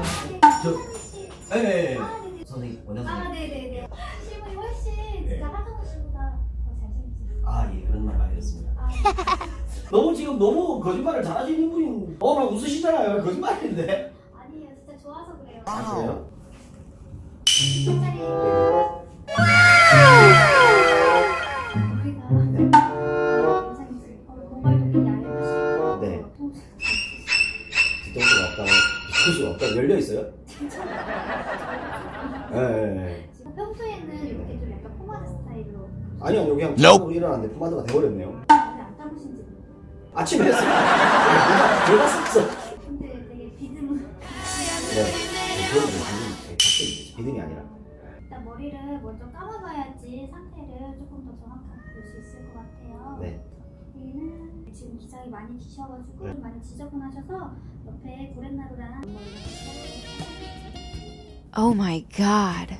아, 네네. 선생님 원장 아, 선생님. 네네네. 실물이 훨씬 네. 진짜 하정우 씨보다 더 잘생기셨어요. 아 예 그런 말 많이 듣습니다. 아, 너무 지금 너무 거짓말을 잘하시는 분이 어 막 웃으시잖아요. 거짓말인데. 아니에요. 진짜 좋아서 그래요. 아 그래요? 정찰이 우리가 네. 영상이 어, 공발도 얇으시 뒤통수가 없다고 열려 있어요? 예, 예, 예. 지금 평소에는 이렇게 좀 약간 포마드 스타일로 아니요, 아니요, 그냥 자고 일어났는데 포마드가 돼버렸네요. 안 모르겠어요. 아침에 했어요. 내가, 내가 샀어. 근데 되게 네. 그건 뭐 비듬, 비듬, 비듬이 아니라. 일단 머리를 먼저 감아봐야지 상태를 조금 더 정확하게 볼 수 있을 것 같아요. 네. 여기는 지금 기장이 많이 기셔가지고 네. 좀 많이 지저분하셔서 옆에 고렛나루랑 Oh my god.